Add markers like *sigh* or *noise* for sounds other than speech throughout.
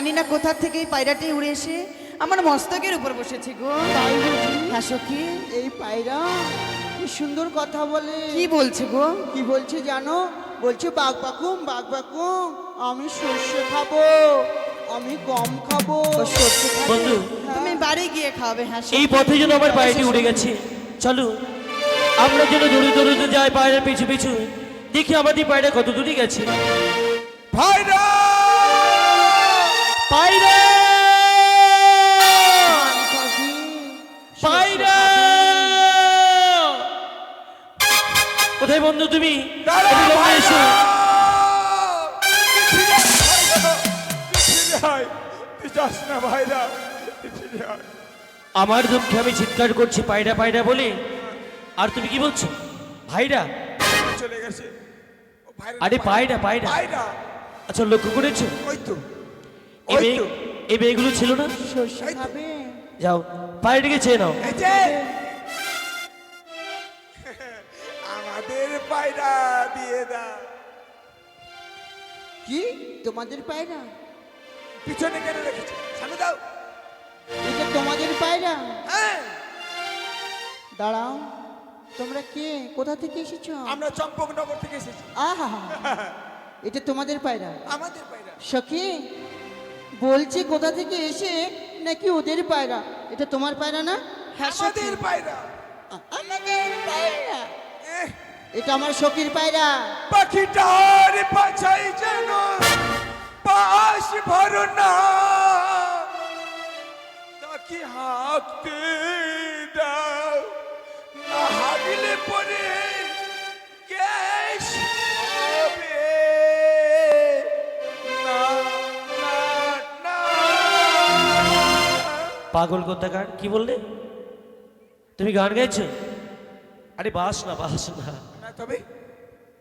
জানি না কোথা থেকে এই পায়রাটি উড়ে এসে আমার মস্তকের উপর বসেছে গো। হ্যাঁ সখী। এই পায়রা কি সুন্দর কথা বলে। কি বলছে গো? কি বলছে জানো? বলছে বাঘ বাকুম বাঘ বাকুম আমি সর্ষে খাব আমি গম খাব। সর্ষে বন্ধু। তুমি বাড়ি গিয়ে খাবে হ্যাঁ এই পথে যেন আমার পায়েটি উড়ে গেছে। চলো আমরা যেন দৌড়ে দৌড়ে যাই পায়ের পিছু পিছু। দেখি আমাদের পায়রা কত দূরে গেছে। ভাইরা পায়রা! কোথায় বন্ধু তুমি! এসো। আমার দুঃখে আমি চিৎকার করছি পায়রা পায়রা বলে। আর তুমি কি বলছো? ভাইরা? চলে গেছে। আরে পায়রা। পায়রা। আচ্ছা লক্ষ্য করেছ? ওই তো। এই মেয়েগুলো ছিল না। যাও পায়রাটিকে চেয়ে নাও। *laughs* আমাদের পায়রা দিয়ে দাও। কি? তোমাদের পায়রা? পিছনে কেন রেখেছো? সামনে দাও। এটা তোমাদের পায়রা। হ্যাঁ। দাঁড়াও তোমরা কে? কোথা থেকে এসেছ? আমরা চম্পকনগর থেকে এসেছি। আহা। *laughs* এটা তোমাদের পায়রা। আমাদের পায়রা। সখী বলছি কোথা থেকে এসে নাকি ওদের পায়রা? এটা তোমার পায়রা না? হ্যাঁ। আমাদের পায়রা। আমাদের পায়রা। এটা আমার সখীর পায়রা। পাখিটার পাছাই যেন পাশ ভরো না। তাকে হাঁকতে পাগল কোথাকার? কি বললে? তুমি গান গাইছো? আরে বাস না বাস না। না তবে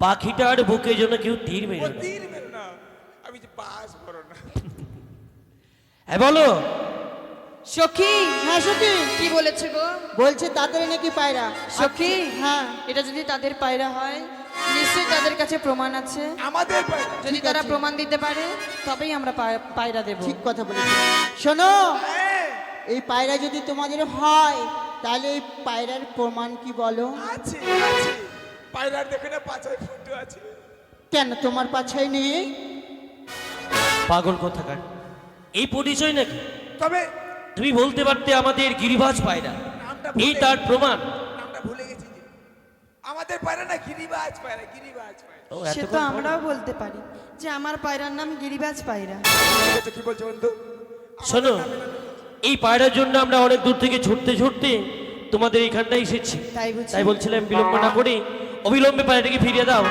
পাখিটার বুকে জন্য কেউ তীর মেরে তীর মেরো না। আমি যে বাস ভরো না। হ্যাঁ বলো। সখী হ্যাঁ সখী। কি বলেছে গো? বলছে তাদের নাকি পায়রা। সখী হ্যাঁ এটা যদি তাদের পায়রা হয় নিশ্চয়ই তাদের কাছে প্রমাণ আছে। আমাদের যদি তারা প্রমাণ দিতে পারে তবেই আমরা পায়রা দেব। ঠিক কথা বলেছি। শোনো হ্যাঁ। এই পায়রা যদি তোমাদের হয় তাহলে এই পায়রার প্রমাণ কি বলো? আছে আছে। পায়রার দেখে না পাঁচায় ফুটো আছে। কেন তোমার পাছায় নেই? পাগল কোথাকার? এই পরিচয় নাকি? তবে তুমি বলতে পারতে আমাদের গিরিবাজ পায়রা। নামটা এই তার প্রমাণ। নামটা ভুলে গেছি যে। আমাদের পায়রা না গিরিবাজ পায়রা গিরিবাজ পায়রা। ও, সে তো আমরাও বলতে পারি যে আমার পায়রার নাম গিরিবাজ পায়রা। কি বলছো বন্ধু? শোনো এই পায়রার জন্য আমরা অনেক দূর থেকে ছুটতে ছুটতে তোমাদের এইখানটায় এসেছি। তাই বলছিলাম বিলম্ব না করে অবিলম্বে পায়রাটিকে ফিরিয়ে দাও।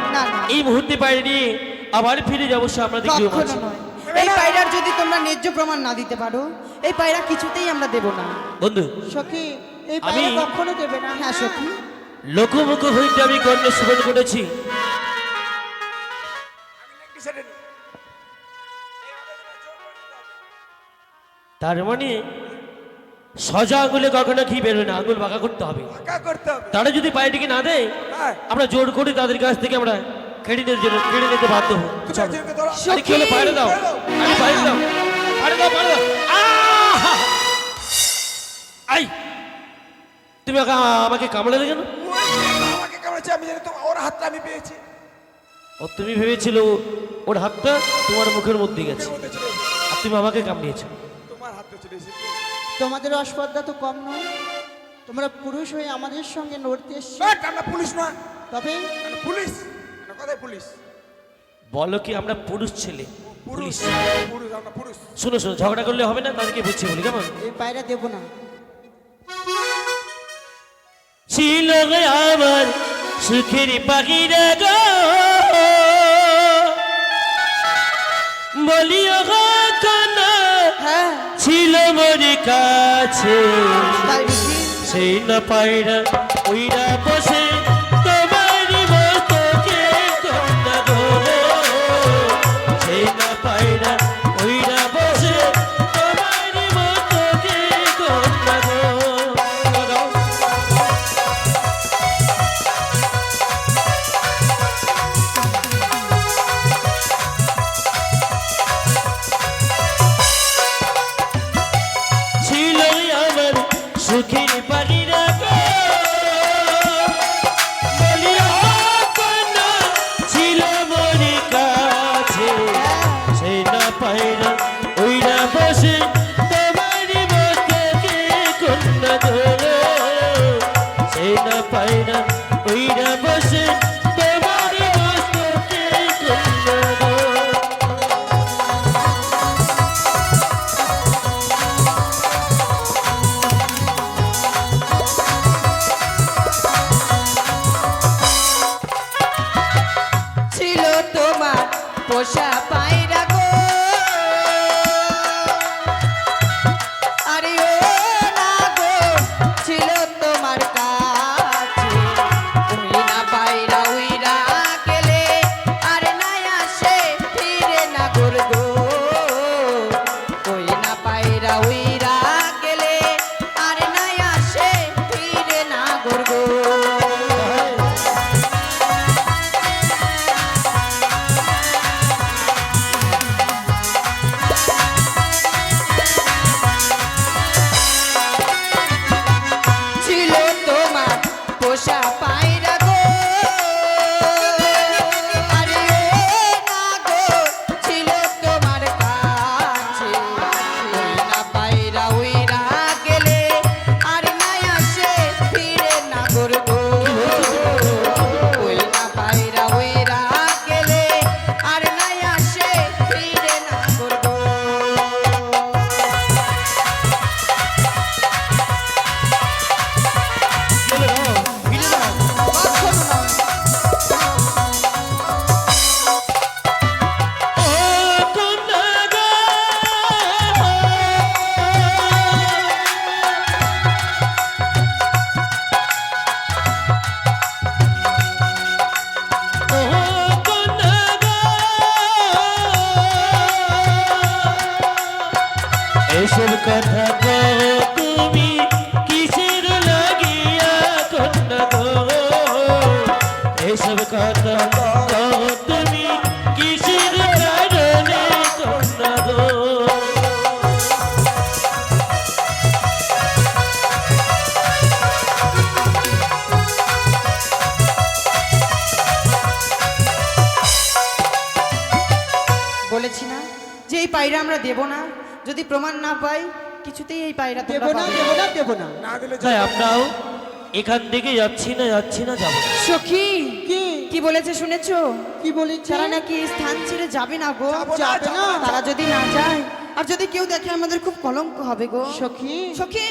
এই মুহূর্তে পায়রা নিয়ে আবার ফিরে যাব সে আমাদের এই পায়রার যদি তোমরা ন্যায্য প্রমাণ না দিতে পারো এই পায়রা কিছুতেই আমরা দেব না। বন্ধু সখী এই পায়রা আমি- কখনো দেবে না। হ্যাঁ সখী। লোকমুখ হইতে আমি কর্ণ সুবন করেছি। তার মানে সজা আঙুলে কখনো কি বেরোয় না আঙুল বাঁকা করতে হবে। করতে হবে। তারা যদি পায়রাটিকে না দেয় হ্যাঁ। আমরা জোর করে তাদের কাছ থেকে আমরা কেড়ে নিতে জন্য কেড়ে নিতে বাধ্য হব। কি হলো দাও। আরে দাও। দাও আই! তুমি আমাকে- আমাকে কামড়ে দেবে কেন? আমাকে কামড়েছে আমি জানি তোমার ওর হাতটা আমি পেয়েছি। ও তুমি ভেবেছিল ওর হাতটা তোমার মুখের মধ্যে গেছে। আর তুমি আমাকে কামড়িয়েছো। তোমাদের অস্পর্ধা তো কম নয়। তোমরা পুরুষ হয়ে আমাদের সঙ্গে লড়তে এসছো। আমরা পুলিশ নয়। তবে? পুলিশ। কোথায় পুলিশ। বলো কি আমরা পুরুষ ছেলে? পুলিশ। পুরুষ শুনো ঝগড়া করলে হবে না তাদেরকে বুঝছে বলি কেমন? এই পায়রা দেব না। ছিল আমার সুখের পাখিরা গো। বলিও গো কানা ছিল মনে কাছে। সেই না পায়রা ওইরা বসে এসব কথা গো তুমি? কিসের লাগিয়া কন্যা গো? এসব কথা গো দেব না। যদি প্রমাণ না পাই কিছুতেই এই পায়রা তোমরা দেবো না দেবো না দেবো না। না দিলে তাই আমরাও এখান থেকে যাচ্ছি না যাচ্ছি না যাব না। সখী কি? কি বলেছে শুনেছো? কি বলেছে? তারা নাকি এই স্থান ছেড়ে যাবে না গো। যাব না। তারা যদি না যায় আর যদি কেউ দেখে আমাদের খুব কলঙ্ক হবে গো। সখী। সখী।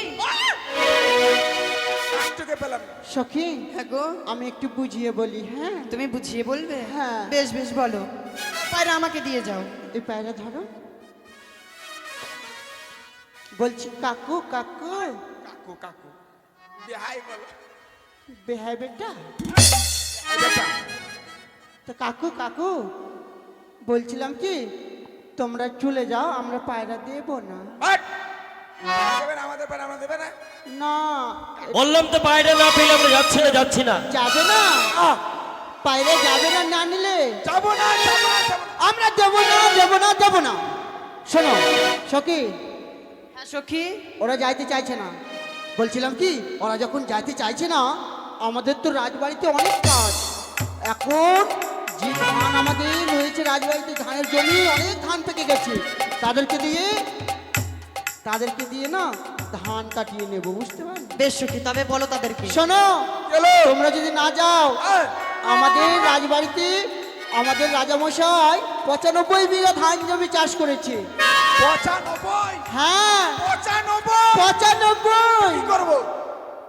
চোখে পেলাম। না। সখী হ্যাঁ গো। আমি একটু বুঝিয়ে বলি হ্যাঁ? তুমি বুঝিয়ে বলবে? হ্যাঁ। বেশ বেশ বলো। পায়রা আমাকে দিয়ে যাও। এই পায়রা ধরো। বলছি কাকু কাকু কাকু কাকু। বিহাই বলো। বেহাই বেটা? তো কাকু কাকু বলছিলাম কি তোমরা চলে যাও আমরা পায়রা দেবো না। আমাদের পায়রা আমরা দেবে না। না। বললাম তো বাইরে না পেলে আমরা যাচ্ছি না যাচ্ছি না। যাবে না। আহ, পায়রা যাবে না না নিলে? যাব না যাব না যাব না। আমরা দেবো না দেবো না দেবো না। শোনো সখী সখী। ওরা যাইতে চাইছে না। বলছিলাম কি ওরা যখন যাইতে চাইছে না আমাদের তো রাজবাড়িতে অনেক কাজ। এখন যে ধান আমাদের রয়েছে রাজবাড়িতে ধানের জমি অনেক ধান পেকে গেছে। তাদেরকে দিয়ে তাদেরকে দিয়ে না ধান কাটিয়ে নেব বুঝতে পারলে? বেশ সখী তবে বলো তাদেরকে। শোনো তোমরা যদি না যাও এই, আমাদের রাজবাড়িতে আমাদের রাজামশাই পঁচানব্বই বিঘা ধান জমি চাষ করেছে। পঁচানব্বই। হ্যাঁ। পঁচানব্বই। পঁচানব্বই। কি করব?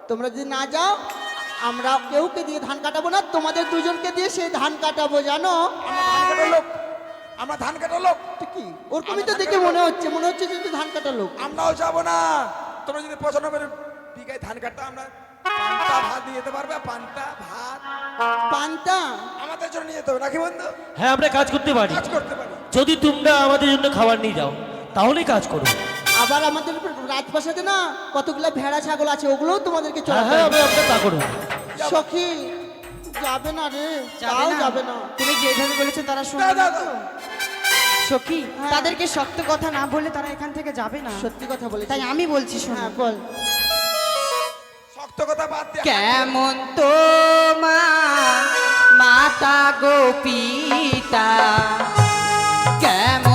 তোমরা যদি না যাও আমরা কেউকে দিয়ে ধান কাটাবো না তোমাদের দুজনকে দিয়ে সেই ধান কাটাবো জানো? আমরা ধান কাটার লোক। আমরা ধান কাটার লোক। তো কি? ওরকমই তো দেখে মনে হচ্ছে মনে হচ্ছে যে ধান কাটার লোক। আমরাও যাব না। তোমরা যদি পছন্দ পঁচানব্বই বিঘায় ধান কাটতে আমরা পান্তা ভাত দিয়ে যেতে পারবে পান্তা ভাত। পান্তা? আমাদের জন্য নিয়ে যেতে হবে নাকি বন্ধু? হ্যাঁ আমরা কাজ করতে পারি। কাজ করতে পারি। যদি তোমরা আমাদের জন্য খাবার নিয়ে যাও। তাহলেই কাজ করব আবার আমাদের রাজপ্রাসাদে না কতগুলো ভেড়া ছাগল আছে ওগুলোও তোমাদেরকে হ্যাঁ চড়াতে হ্যাঁ হবে। আমরা আমরা তা করব সখী যাবে না রে যাবে তাও না। যাবে না। তুমি যেভাবে বলেছ তারা শুনবে না তো? সখী হ্যাঁ। তাদেরকে শক্ত কথা না বলে তারা এখান থেকে যাবে না। সত্যি কথা বলে তাই আমি বলছি শোনো। হ্যাঁ বল। শক্ত কথা বাদ দিয়ে কেমন তো মাতা গো পিতা? কেমন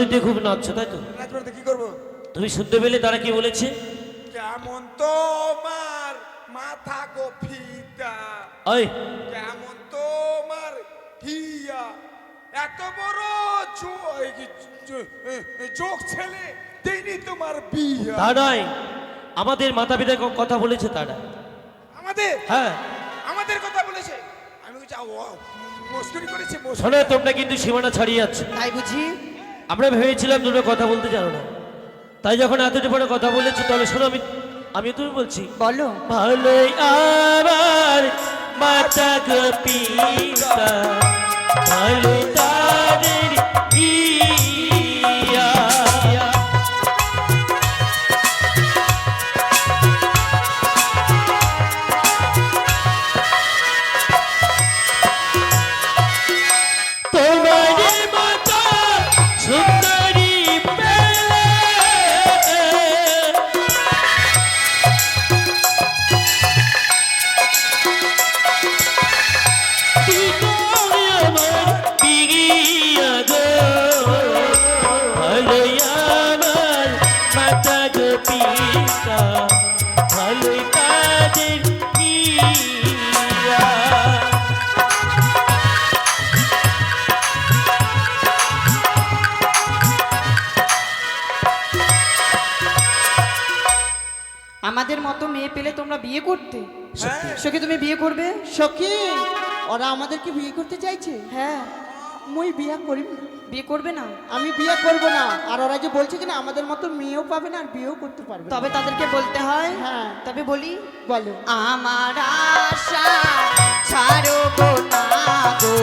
তুমি আনন্দিত খুব নাচছো তাই তো? কি করব? তুমি শুনতে পেলে তারা কি বলেছে? কেমন তোমার মাথা গো ফিতা ওই কেমন তোমার হিয়া এত বড় চোখ ছেলে তিনি তোমার বিয়া। তা নয় আমাদের মাতা পিতা কথা বলেছে তারা আমাদের? হ্যাঁ। আমাদের কথা বলেছে? আমি বলছি মস্করি করেছে শোনো তোমরা কিন্তু সীমানা ছাড়িয়ে যাচ্ছে। তাই বুঝি? আমরা ভেবেছিলাম তোমরা কথা বলতে জানো না। তাই যখন এত পরে কথা বলেছি তাহলে শোনো আমি আমি তুমি বলছি। বলো। ভালোই আবার মাতা গপিতা ভালো তাদের পেলে তোমরা বিয়ে করতে? হ্যাঁ। সখী তুমি বিয়ে করবে? সখী ওরা আমাদেরকে বিয়ে করতে চাইছে। হ্যাঁ। মুই বিয়ে করিব না। বিয়ে করবে না? আমি বিয়ে করব না। আর ওরা যে বলছে কিনা আমাদের মতো মেয়েও পাবে না আর বিয়েও করতে পারবে তবে তাদেরকে বলতে হয় হ্যাঁ। তবে বলি বলো। আমার আশা ছাড়ো না গো।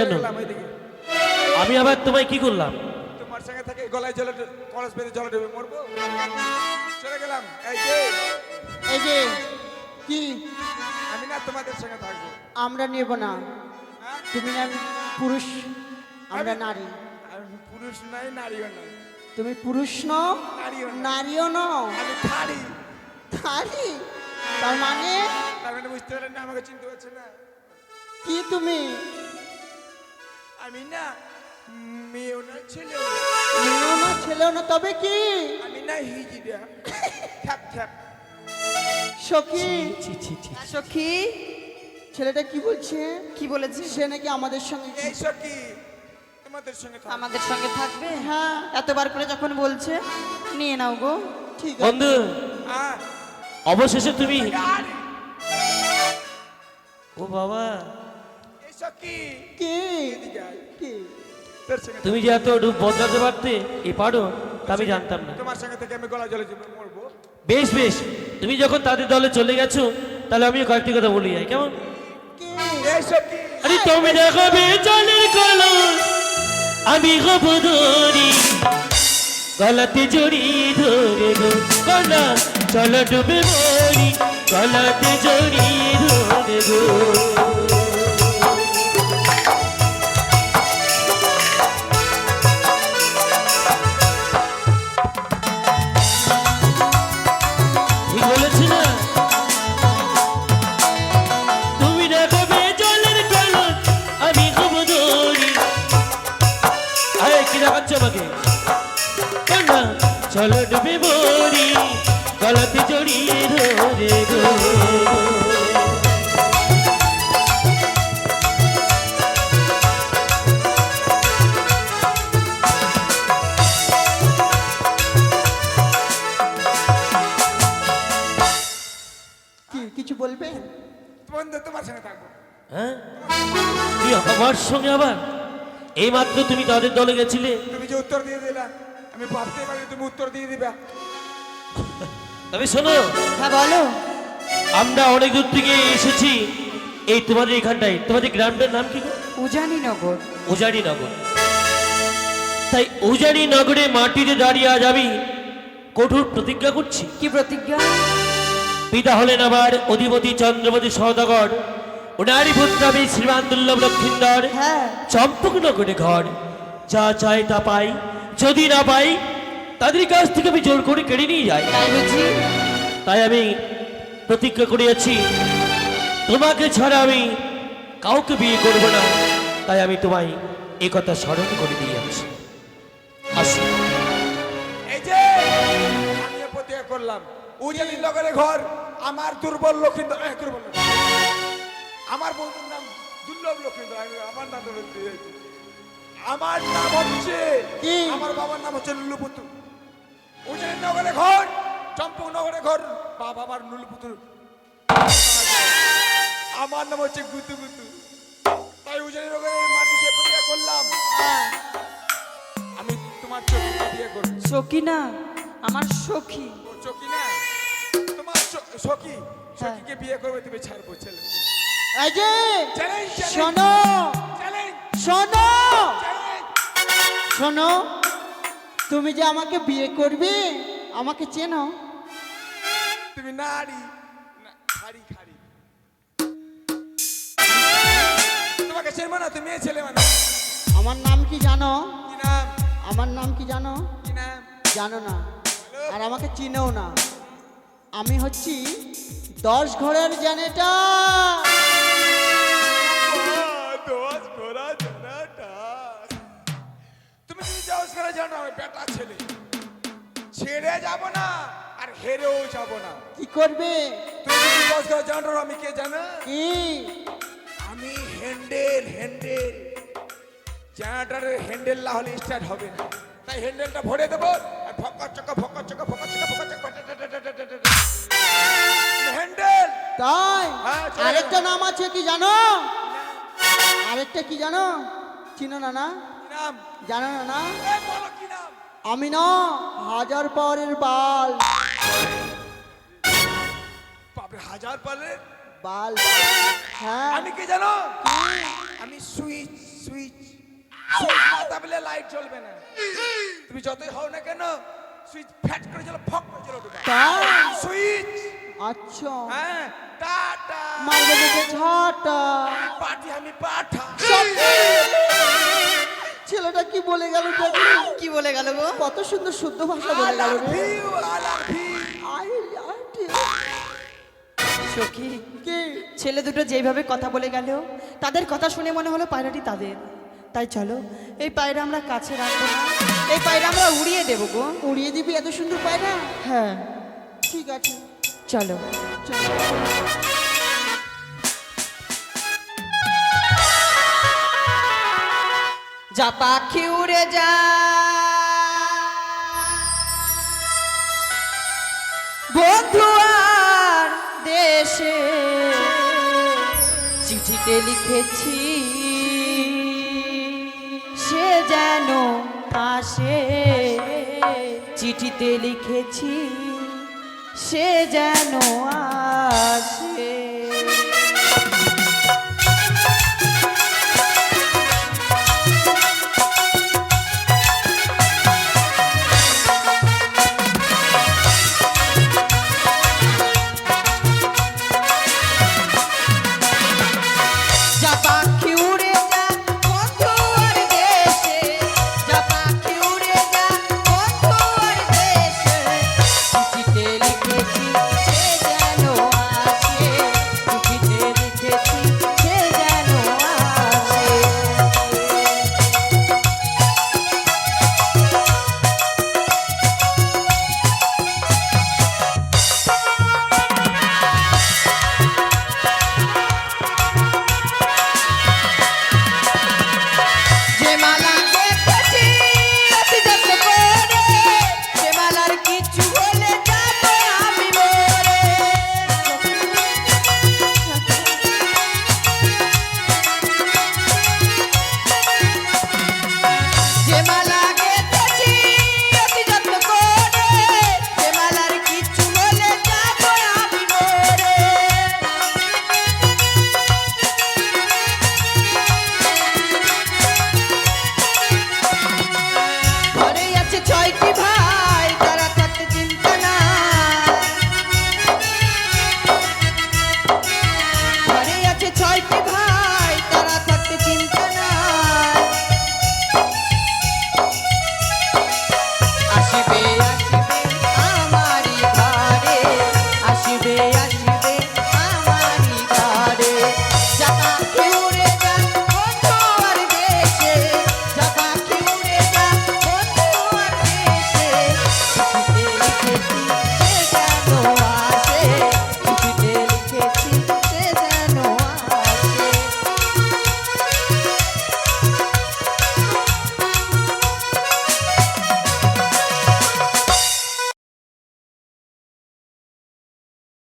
কেন? আমি আবার তোমায় কি করলাম? তোমার সঙ্গে থেকে গলায় জলে কলেজ বেঁধে জলে ডুবে মরবো। চলে গেলাম। এই যে। এই যে। কি? আমি না তোমাদের সঙ্গে থাকব। আমরা নেব না। হ্যাঁ? তুমি না পুরুষ আমরা নারী। আমি পুরুষ নাই নারীও নাই। তুমি পুরুষ নও নারীও নও। আমি থারি। নারী তার মানে? তার মানে বুঝতে পারলেন না আমাকে চিনতে পারছে না। কি তুমি? আমি না মেয়েও না ছেলেও না। মেয়েও না ছেলেও না তবে কি? আমি না হিজিরা। থ্যাপ থ্যাপ সখী। সখী ছেলেটা কি বলছে? কি বলেছে? সে নাকি আমাদের সঙ্গে এই সখী তোমাদের সঙ্গে আমাদের সঙ্গে থাকবে? হ্যাঁ। এতবার করে যখন বলছে নিয়ে নাও গো। ঠিক আছে। বন্ধু হ্যাঁ অবশেষে তুমি আরে, ও বাবা। তুমি যে এত রূপ বদলাতে পারতে এই পারো তা আমি জানতাম না। তোমার সঙ্গে থেকে আমি গলা জলে মরবো। বেশ বেশ। তুমি যখন তাদের দলে চলে গেছো তাহলে আমি কয়েকটি কথা বলি যাই কেমন? কি? এই আরে তুমি দেখো জলের কলস আমি হব ধরি গলাতে জড়িয়ে ধরে গো কন্যা চলো ডুবে মরি। গলাতে জড়িয়ে ধরে গো। জড়িয়ে ধরে গো। কি কিছু বলবে? বন্ধু তোমার সঙ্গে থাকব। হ্যাঁ? আমার সঙ্গে আবার? এই মাত্র তুমি তাদের দলে গেছিলে? তুমি যে উত্তর দিয়ে দিলা আমি ভাবতে পারি তুমি উত্তর দিয়ে দিবা। তবে শোনো। হ্যাঁ বলো। আমরা অনেক দূর থেকে এসেছি। এই তোমাদের এখানটায়। তোমাদের গ্রামটার নাম কি গো? উজানি নগর উজানি নগর তাই উজানি নগরে মাটিতে দাঁড়িয়ে আজ আমি কঠোর প্রতিজ্ঞা করছি। কি প্রতিজ্ঞা? পিতা হলেন আবার অধিপতি চন্দ্রপতি সহদগর ওনারই পুত্র আমি শ্রীমান দুর্লভ লক্ষিন্দর। হ্যাঁ। চম্পক নগরে ঘর। যা চাই তা পাই। যদি না পাই তাদের কাছ থেকে আমি জোর করে কেড়ে নিয়ে যাই। তাই আমি প্রতিজ্ঞা করিয়াছি তোমাকে ছাড়া আমি কাউকে বিয়ে করব না। তাই আমি তোমায় এ কথা স্মরণ করে দিয়ে আসি আসি এই যে আমিও প্রতিজ্ঞা করলাম। উজানি নগরে ঘর আমার দুর্বল লক্ষিন্দর। আমার বন্ধুর নাম দুর্লভ লক্ষিন্দর আমার নাম আমার নাম হচ্ছে কি? আমার বাবার নাম হচ্ছে লুলুপুতু উজানি নগরে ঘর চম্পক নগরে ঘর বাবা আমার লুলুপুতু আমার নাম হচ্ছে গুতু গুতু। তাই উজানি নগরের মাটি সে প্রতিজ্ঞা করলাম। আমি তোমার চোখে বিয়ে করব সখী না আমার সখী। ও চকি না তোমার সখী হ্যাঁ। সখীকে বিয়ে করবে তুমি ছাড়বো ছেলে। এই যে শোনো। শোনো। শোনো তুমি যে আমাকে বিয়ে করবে আমাকে চেনো? তুমি নারী। খারি খারি তোমাকে চেনবো না তুমি ছেলে মানে আমার নাম কি জানো? কি নাম? আমার নাম কি জানো? কি নাম? জানো না। আর আমাকে চিনেও না। আমি হচ্ছি দশ ঘরের জেনেটা করা জানো আমি বেটা ছেলে। ছেড়ে যাব না আর হেরেও যাব না। কি করবে? তুমি যদি দোষ করা জানো আমি কে জানো? কি? আমি হ্যান্ডেল হ্যান্ডেল। জেনারেটারের হ্যান্ডেল না হলে স্টার্ট হবে না। তাই হ্যান্ডেলটা ভরে দেবো আর ফকা চকা ফকা চকা ফকা চকা ফকা চকা হ্যান্ডেল! তাই? হ্যাঁ, আরেকটা নাম আছে কি জানো? আরেকটা কি জানো? চিনো না না? নাম? জানো না না বলো আমি না হাজার পাওয়ারের বাল। হাজার পালে বাল। হ্যাঁ। আমি কি জানো? আমি সুইচ সুইচ। না লাইট জ্বলবে না। তুমি যতই হও না কেন সুইচ ফ্যাট করে জ্বলো ফক করে তাই? সুইচ। আচ্ছা। হ্যাঁ টাটা। মারবে ঝাটা। পাটি আমি পাঠা। ছেলেটা কি বলে গেল দেখি কি বলে গেল গো? কত সুন্দর শুদ্ধ ভাষা বলে গেল রে সখী কি? ছেলে দুটো যেইভাবে কথা বলে গেল তাদের কথা শুনে মনে হলো পায়রাটি তাদের। তাই চলো এই পায়রা আমরা কাছে রাখব না। এই পায়রা আমরা উড়িয়ে দেবো গো। উড়িয়ে দিবি এত সুন্দর পায়রা? হ্যাঁ। ঠিক আছে। চলো। চল। যা পাখি উড়ে যা আর দেশে চিঠিতে লিখেছি, সে যেন আসে। চিঠিতে লিখেছি, সে যেন আসে।